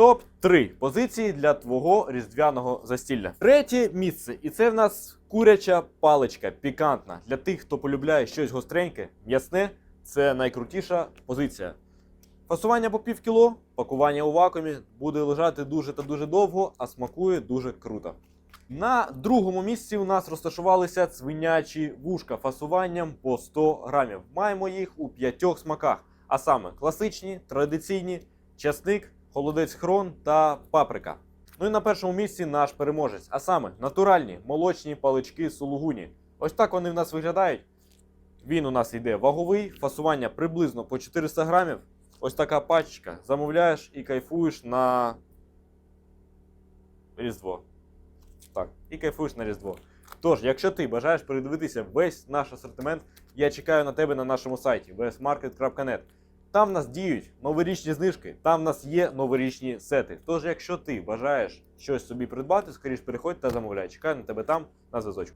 Топ 3 позиції для твого різдвяного застілля. Третє місце, і це в нас куряча паличка, пікантна. Для тих, хто полюбляє щось гостреньке, м'ясне, це найкрутіша позиція. Фасування по пів кіло, пакування у вакуумі буде лежати дуже та дуже довго, а смакує дуже круто. На другому місці у нас розташувалися цвинячі вушка фасуванням по 100 грамів. Маємо їх у п'ятьох смаках, а саме класичні, традиційні, часник, холодець хрон та паприка. Ну і на першому місці наш переможець, а саме натуральні молочні палички сулугуні. Ось так вони в нас виглядають. Він у нас йде ваговий, фасування приблизно по 400 грамів. Ось така пачка. Замовляєш і кайфуєш на Різдво. Так, і кайфуєш на Різдво. Тож, якщо ти бажаєш передивитися весь наш асортимент, я чекаю на тебе на нашому сайті vsmarket.net. Там в нас діють новорічні знижки, там в нас є новорічні сети. Тож, якщо ти бажаєш щось собі придбати, скоріш переходь та замовляй. Чекаю на тебе там на зв'язочку.